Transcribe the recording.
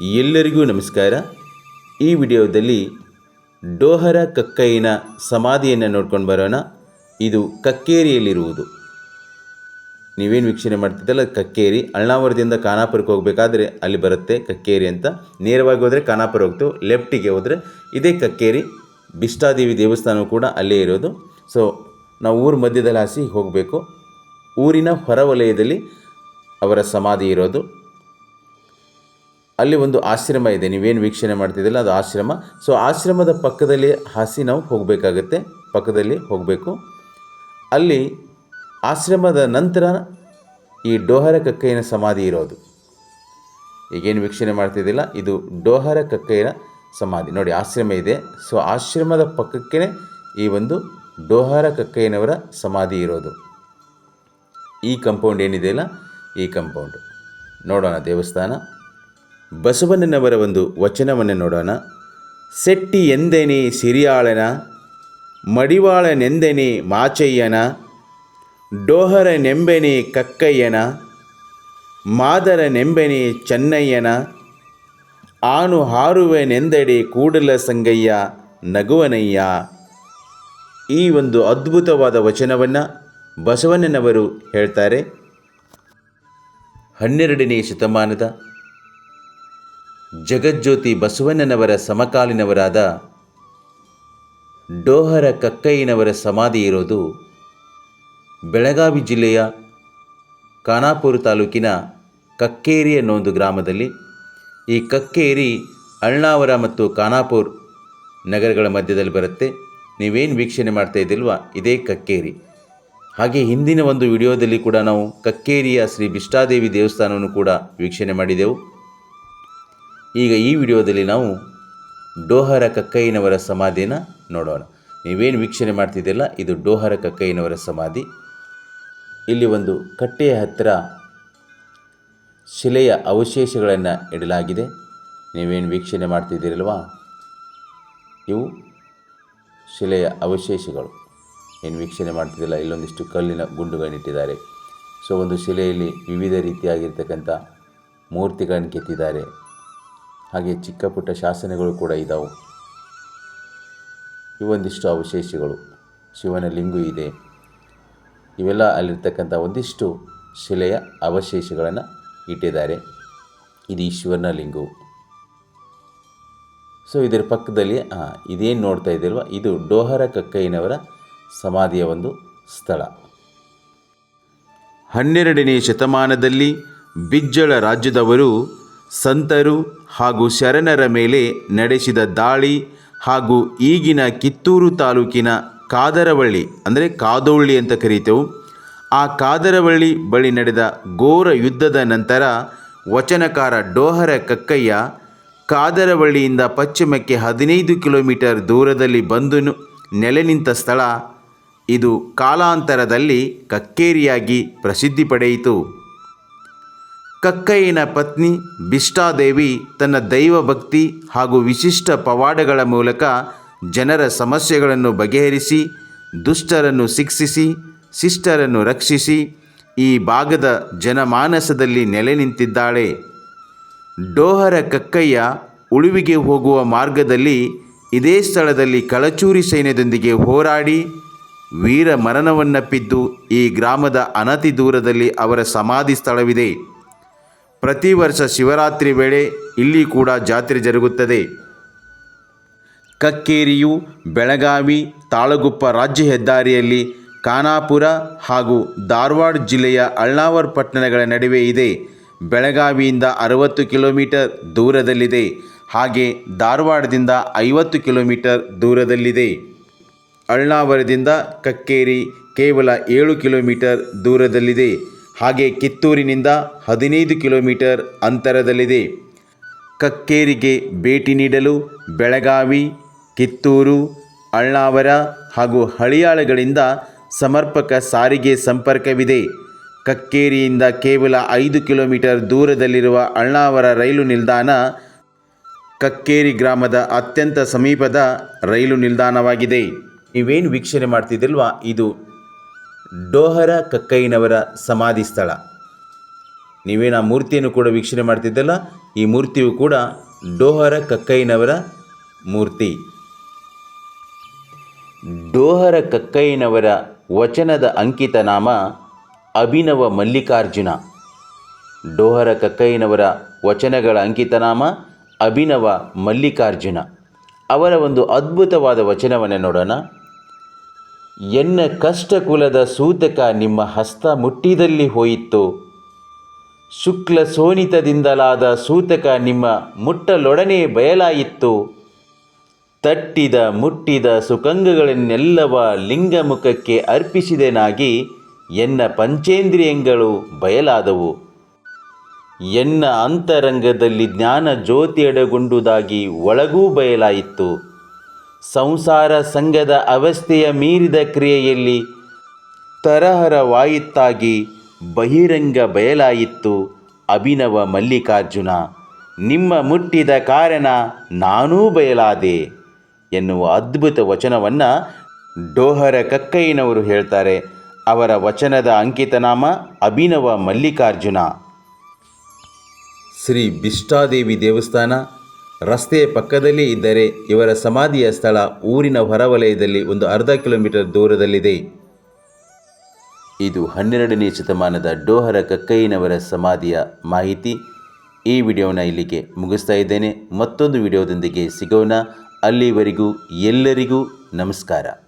ಎಲ್ಲರಿಗೂ ನಮಸ್ಕಾರ. ಈ ವಿಡಿಯೋದಲ್ಲಿ ಡೋಹರ ಕಕ್ಕಯ್ಯನ ಸಮಾಧಿಯನ್ನು ನೋಡ್ಕೊಂಡು ಬರೋಣ. ಇದು ಕಕ್ಕೇರಿಯಲ್ಲಿರುವುದು. ನೀವೇನು ವೀಕ್ಷಣೆ ಮಾಡ್ತಿದ್ದಲ್ಲ, ಕಕ್ಕೇರಿ. ಅಳ್ನಾವರದಿಂದ ಖಾನಾಪುರಕ್ಕೆ ಹೋಗಬೇಕಾದ್ರೆ ಅಲ್ಲಿ ಬರುತ್ತೆ ಕಕ್ಕೇರಿ ಅಂತ. ನೇರವಾಗಿ ಹೋದರೆ ಖಾನಾಪುರ ಹೋಗ್ತು ಲೆಫ್ಟಿಗೆ ಹೋದರೆ ಇದೇ ಕಕ್ಕೇರಿ. ಬಿಷ್ಟಾದೇವಿ ದೇವಸ್ಥಾನವೂ ಕೂಡ ಅಲ್ಲೇ ಇರೋದು. ಸೊ ನಾವು ಊರ ಮಧ್ಯದಲ್ಲಿ ಹಾಸಿ ಹೋಗಬೇಕು. ಊರಿನ ಹೊರವಲಯದಲ್ಲಿ ಅವರ ಸಮಾಧಿ ಇರೋದು. ಅಲ್ಲಿ ಒಂದು ಆಶ್ರಮ ಇದೆ. ನೀವೇನು ವೀಕ್ಷಣೆ ಮಾಡ್ತಿದ್ದಿಲ್ಲ ಅದು ಆಶ್ರಮ. ಸೊ ಆಶ್ರಮದ ಪಕ್ಕದಲ್ಲಿ ಹಾಸಿ ನಾವು ಹೋಗಬೇಕಾಗತ್ತೆ. ಪಕ್ಕದಲ್ಲಿ ಹೋಗಬೇಕು. ಅಲ್ಲಿ ಆಶ್ರಮದ ನಂತರ ಈ ಡೋಹರ ಕಕ್ಕಯ್ಯನ ಸಮಾಧಿ ಇರೋದು. ಈಗೇನು ವೀಕ್ಷಣೆ ಮಾಡ್ತಿದ್ದಿಲ್ಲ ಇದು ಡೋಹರ ಕಕ್ಕಯ್ಯನ ಸಮಾಧಿ. ನೋಡಿ, ಆಶ್ರಮ ಇದೆ. ಸೊ ಆಶ್ರಮದ ಪಕ್ಕಕ್ಕೆ ಈ ಒಂದು ಡೋಹರ ಕಕ್ಕಯ್ಯನವರ ಸಮಾಧಿ ಇರೋದು. ಈ ಕಂಪೌಂಡ್ ಏನಿದೆಯಲ್ಲ ಈ ಕಂಪೌಂಡ್ ನೋಡೋಣ ದೇವಸ್ಥಾನ. ಬಸವಣ್ಣನವರ ಒಂದು ವಚನವನ್ನು ನೋಡೋಣ. ಸೆಟ್ಟಿ ಎಂದೆನಿ ಸಿರಿಯಾಳನ ಮಡಿವಾಳನೆಂದೆನಿ ಮಾಚಯ್ಯನ, ಡೋಹರ ನೆಂಬೆನಿ ಕಕ್ಕಯ್ಯನ, ಮಾದರ ನೆಂಬೆನಿ ಚೆನ್ನಯ್ಯನ, ಆನು ಹಾರುವೆನೆಂದಡಿ ಕೂಡಲ ಸಂಗಯ್ಯ ನಗುವನಯ್ಯ. ಈ ಒಂದು ಅದ್ಭುತವಾದ ವಚನವನ್ನು ಬಸವಣ್ಣನವರು ಹೇಳ್ತಾರೆ. ಹನ್ನೆರಡನೇ ಶತಮಾನದ ಜಗಜ್ಯೋತಿ ಬಸವಣ್ಣನವರ ಸಮಕಾಲೀನವರಾದ ಡೋಹರ ಕಕ್ಕಯ್ಯನವರ ಸಮಾಧಿ ಇರೋದು ಬೆಳಗಾವಿ ಜಿಲ್ಲೆಯ ಖಾನಾಪುರ ತಾಲೂಕಿನ ಕಕ್ಕೇರಿ ಅನ್ನೋ ಒಂದು ಗ್ರಾಮದಲ್ಲಿ. ಈ ಕಕ್ಕೇರಿ ಅಳ್ನಾವರ ಮತ್ತು ಖಾನಾಪುರ್ ನಗರಗಳ ಮಧ್ಯದಲ್ಲಿ ಬರುತ್ತೆ. ನೀವೇನು ವೀಕ್ಷಣೆ ಮಾಡ್ತಾ ಇದ್ದಿಲ್ವಾ ಇದೇ ಕಕ್ಕೇರಿ. ಹಾಗೆ ಹಿಂದಿನ ಒಂದು ವಿಡಿಯೋದಲ್ಲಿ ಕೂಡ ನಾವು ಕಕ್ಕೇರಿಯ ಶ್ರೀ ಬಿಷ್ಟಾದೇವಿ ದೇವಸ್ಥಾನವನ್ನು ಕೂಡ ವೀಕ್ಷಣೆ ಮಾಡಿದೆವು. ಈಗ ಈ ವಿಡಿಯೋದಲ್ಲಿ ನಾವು ಡೋಹರ ಕಕ್ಕಯ್ಯನವರ ಸಮಾಧಿಯನ್ನು ನೋಡೋಣ. ನೀವೇನು ವೀಕ್ಷಣೆ ಮಾಡ್ತಿದ್ದಿಲ್ಲ ಇದು ಡೋಹರ ಕಕ್ಕಯ್ಯನವರ ಸಮಾಧಿ. ಇಲ್ಲಿ ಒಂದು ಕಟ್ಟೆಯ ಹತ್ತಿರ ಶಿಲೆಯ ಅವಶೇಷಗಳನ್ನು ಇಡಲಾಗಿದೆ. ನೀವೇನು ವೀಕ್ಷಣೆ ಮಾಡ್ತಿದ್ದೀರಲ್ವಾ? ಇವು ಶಿಲೆಯ ಅವಶೇಷಗಳು. ಏನು ವೀಕ್ಷಣೆ ಮಾಡ್ತಿದ್ದಿಲ್ಲ ಇಲ್ಲೊಂದಿಷ್ಟು ಕಲ್ಲಿನ ಗುಂಡುಗಳನ್ನಿಟ್ಟಿದ್ದಾರೆ. ಸೊ, ಒಂದು ಶಿಲೆಯಲ್ಲಿ ವಿವಿಧ ರೀತಿಯಾಗಿರ್ತಕ್ಕಂಥ ಮೂರ್ತಿಗಳನ್ನು ಕೆತ್ತಿದ್ದಾರೆ. ಹಾಗೆ ಚಿಕ್ಕ ಪುಟ್ಟ ಶಾಸನಗಳು ಕೂಡ ಇದ್ದಾವೆ ಇವೊಂದಿಷ್ಟು ಅವಶೇಷಗಳು ಶಿವನ ಲಿಂಗು ಇದೆ. ಇವೆಲ್ಲ ಅಲ್ಲಿರ್ತಕ್ಕಂಥ ಒಂದಿಷ್ಟು ಶಿಲೆಯ ಅವಶೇಷಗಳನ್ನು ಇಟ್ಟಿದ್ದಾರೆ. ಇದು ಈಶ್ವರನ ಲಿಂಗು. ಸೊ ಇದರ ಪಕ್ಕದಲ್ಲಿ ಇದೇನು ನೋಡ್ತಾ ಇದ್ದೀಲ್ವ ಇದು ಡೋಹರ ಕಕ್ಕಯ್ಯನವರ ಸಮಾಧಿಯ ಒಂದು ಸ್ಥಳ. ಹನ್ನೆರಡನೇ ಶತಮಾನದಲ್ಲಿ ಬಿಜ್ಜಳ ರಾಜ್ಯದವರು ಸಂತರು ಹಾಗೂ ಶರಣರ ಮೇಲೆ ನಡೆಸಿದ ದಾಳಿ ಹಾಗೂ ಈಗಿನ ಕಿತ್ತೂರು ತಾಲೂಕಿನ ಕಾದರವಳ್ಳಿ, ಅಂದರೆ ಕಾದೋಳ್ಳಿ ಅಂತ ಕರೀತೇವೆ, ಆ ಕಾದರವಳ್ಳಿ ಬಳಿ ನಡೆದ ಘೋರ ಯುದ್ಧದ ನಂತರ ವಚನಕಾರ ಡೋಹರ ಕಕ್ಕಯ್ಯ ಕಾದರವಳ್ಳಿಯಿಂದ ಪಶ್ಚಿಮಕ್ಕೆ ಹದಿನೈದು ಕಿಲೋಮೀಟರ್ ದೂರದಲ್ಲಿ ಬಂದು ನೆಲೆ ನಿಂತ ಸ್ಥಳ, ಇದು ಕಾಲಾಂತರದಲ್ಲಿ ಕಕ್ಕೇರಿಯಾಗಿ ಪ್ರಸಿದ್ಧಿ ಪಡೆಯಿತು. ಕಕ್ಕಯ್ಯನ ಪತ್ನಿ ಬಿಷ್ಟಾದೇವಿ ತನ್ನ ದೈವ ಭಕ್ತಿ ಹಾಗೂ ವಿಶಿಷ್ಟ ಪವಾಡಗಳ ಮೂಲಕ ಜನರ ಸಮಸ್ಯೆಗಳನ್ನು ಬಗೆಹರಿಸಿ, ದುಷ್ಟರನ್ನು ಶಿಕ್ಷಿಸಿ, ಶಿಷ್ಟರನ್ನು ರಕ್ಷಿಸಿ, ಈ ಭಾಗದ ಜನಮಾನಸದಲ್ಲಿ ನೆಲೆ ನಿಂತಿದ್ದಾಳೆ. ಡೋಹರ ಕಕ್ಕಯ್ಯ ಉಳುವಿಗೆ ಹೋಗುವ ಮಾರ್ಗದಲ್ಲಿ ಇದೇ ಸ್ಥಳದಲ್ಲಿ ಕಳಚೂರಿ ಸೈನ್ಯದೊಂದಿಗೆ ಹೋರಾಡಿ ವೀರ ಮರಣವನ್ನಪ್ಪಿದ್ದು ಈ ಗ್ರಾಮದ ಅನತಿ ದೂರದಲ್ಲಿ ಅವರ ಸಮಾಧಿ ಸ್ಥಳವಿದೆ. ಪ್ರತಿ ವರ್ಷ ಶಿವರಾತ್ರಿ ವೇಳೆ ಇಲ್ಲಿ ಕೂಡ ಜಾತ್ರೆ ಜರುಗುತ್ತದೆ. ಕಕ್ಕೇರಿಯು, ಬೆಳಗಾವಿ, ತಾಳಗುಪ್ಪ ರಾಜ್ಯ ಹೆದ್ದಾರಿಯಲ್ಲಿ ಖಾನಾಪುರ ಹಾಗೂ ಧಾರವಾಡ ಜಿಲ್ಲೆಯ ಅಳ್ನಾವರ್ ಪಟ್ಟಣಗಳ ನಡುವೆ ಇದೆ. ಬೆಳಗಾವಿಯಿಂದ ಅರವತ್ತು ಕಿಲೋಮೀಟರ್ ದೂರದಲ್ಲಿದೆ. ಹಾಗೆ ಧಾರವಾಡದಿಂದ ಐವತ್ತು ಕಿಲೋಮೀಟರ್ ದೂರದಲ್ಲಿದೆ. ಅಳ್ನಾವರದಿಂದ ಕಕ್ಕೇರಿ ಕೇವಲ ಏಳು ಕಿಲೋಮೀಟರ್ ದೂರದಲ್ಲಿದೆ. ಹಾಗೆ ಕಿತ್ತೂರಿನಿಂದ ಹದಿನೈದು ಕಿಲೋಮೀಟರ್ ಅಂತರದಲ್ಲಿದೆ. ಕಕ್ಕೇರಿಗೆ ಭೇಟಿ ನೀಡಲು ಬೆಳಗಾವಿ, ಕಿತ್ತೂರು ಅಳ್ನಾವರ ಹಾಗೂ ಹಳಿಯಾಳಗಳಿಂದ ಸಮರ್ಪಕ ಸಾರಿಗೆ ಸಂಪರ್ಕವಿದೆ. ಕಕ್ಕೇರಿಯಿಂದ ಕೇವಲ ಐದು ಕಿಲೋಮೀಟರ್ ದೂರದಲ್ಲಿರುವ ಅಳ್ನಾವರ ರೈಲು ನಿಲ್ದಾಣ ಕಕ್ಕೇರಿ ಗ್ರಾಮದ ಅತ್ಯಂತ ಸಮೀಪದ ರೈಲು ನಿಲ್ದಾಣವಾಗಿದೆ. ನೀವೇನು ವೀಕ್ಷಣೆ ಮಾಡ್ತಿದ್ದಿಲ್ವಾ? ಇದು ಡೋಹರ ಕಕ್ಕಯ್ಯನವರ ಸಮಾಧಿ ಸ್ಥಳ. ನೀವೇನು ಆ ಮೂರ್ತಿಯನ್ನು ಕೂಡ ವೀಕ್ಷಣೆ ಮಾಡ್ತಿದ್ದಲ್ಲ, ಈ ಮೂರ್ತಿಯು ಕೂಡ ಡೋಹರ ಕಕ್ಕಯ್ಯನವರ ಮೂರ್ತಿ. ಡೋಹರ ಕಕ್ಕಯ್ಯನವರ ವಚನದ ಅಂಕಿತ ನಾಮ ಅಭಿನವ ಮಲ್ಲಿಕಾರ್ಜುನ. ಡೋಹರ ಕಕ್ಕಯ್ಯನವರ ವಚನಗಳ ಅಂಕಿತನಾಮ ಅಭಿನವ ಮಲ್ಲಿಕಾರ್ಜುನ. ಅವರ ಒಂದು ಅದ್ಭುತವಾದ ವಚನವನ್ನು ನೋಡೋಣ. ಎನ್ನ ಕಷ್ಟ ಕುಲದ ಸೂತಕ ನಿಮ್ಮ ಹಸ್ತ ಮುಟ್ಟಿದಲ್ಲಿ ಹೋಯಿತು. ಶುಕ್ಲ ಸೋನಿತದಿಂದಲಾದ ಸೂತಕ ನಿಮ್ಮ ಮುಟ್ಟಲೊಡನೆ ಬಯಲಾಯಿತ್ತು ತಟ್ಟಿದ ಮುಟ್ಟಿದ ಸುಖಂಗಗಳನ್ನೆಲ್ಲವ ಲಿಂಗಮುಖಕ್ಕೆ ಅರ್ಪಿಸಿದೆನಾಗಿ ಎನ್ನ ಪಂಚೇಂದ್ರಿಯಗಳು ಬಯಲಾದವು. ಎನ್ನ ಅಂತರಂಗದಲ್ಲಿ ಜ್ಞಾನ ಜ್ಯೋತಿಯಡಗೊಂಡುದಾಗಿ ಒಳಗೂ ಬಯಲಾಯಿತು. ಸಂಸಾರ ಸಂಘದ ಅವಸ್ಥೆಯ ಮೀರಿದ ಕ್ರಿಯೆಯಲ್ಲಿ ತರಹರವಾಯಿತ್ತಾಗಿ ಬಹಿರಂಗ ಬಯಲಾಯಿತ್ತು ಅಭಿನವ ಮಲ್ಲಿಕಾರ್ಜುನ. ನಿಮ್ಮ ಮುಟ್ಟಿದ ಕಾರಣ ನಾನೂ ಬಯಲಾದೆ ಎನ್ನುವ ಅದ್ಭುತ ವಚನವನ್ನು ಡೋಹರ ಕಕ್ಕಯ್ಯನವರು ಹೇಳ್ತಾರೆ. ಅವರ ವಚನದ ಅಂಕಿತನಾಮ ಅಭಿನವ ಮಲ್ಲಿಕಾರ್ಜುನ. ಶ್ರೀ ಬಿಷ್ಟಾದೇವಿ ದೇವಸ್ಥಾನ ರಸ್ತೆಯ ಪಕ್ಕದಲ್ಲೇ ಇದ್ದರೆ ಇವರ ಸಮಾಧಿಯ ಸ್ಥಳ ಊರಿನ ಹೊರವಲಯದಲ್ಲಿ ಒಂದು ಅರ್ಧ ಕಿಲೋಮೀಟರ್ ದೂರದಲ್ಲಿದೆ. ಇದು ಹನ್ನೆರಡನೇ ಶತಮಾನದ ಡೋಹರ ಕಕ್ಕಯ್ಯನವರ ಸಮಾಧಿಯ ಮಾಹಿತಿ. ಈ ವಿಡಿಯೋನ ಇಲ್ಲಿಗೆ ಮುಗಿಸ್ತಾ ಇದ್ದೇನೆ. ಮತ್ತೊಂದು ವಿಡಿಯೋದೊಂದಿಗೆ ಸಿಗೋಣ. ಅಲ್ಲಿವರೆಗೂ ಎಲ್ಲರಿಗೂ ನಮಸ್ಕಾರ.